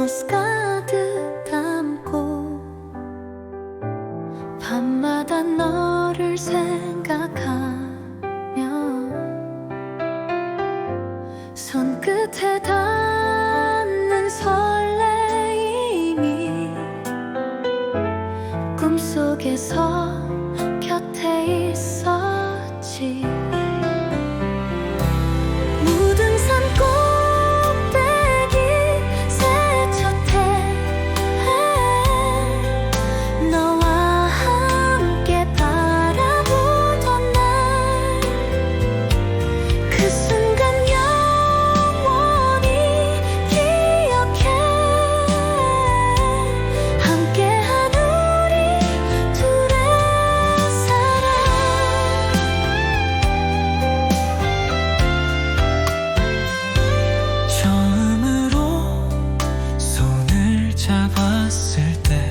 모습 가득 담고 밤마다 너를 생각하며 손끝에 닿는 설레임이 꿈속에서 곁에 있었지. 잡았을 때.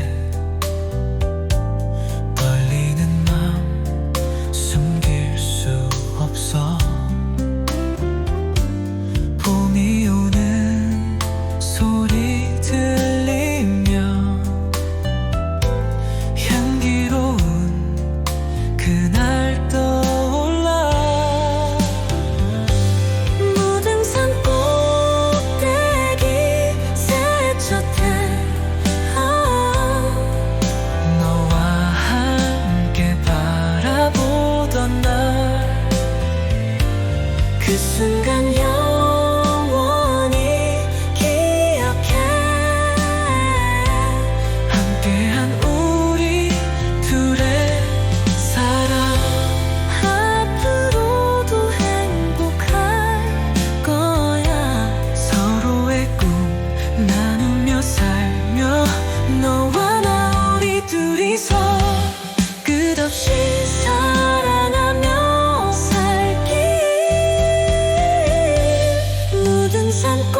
pasan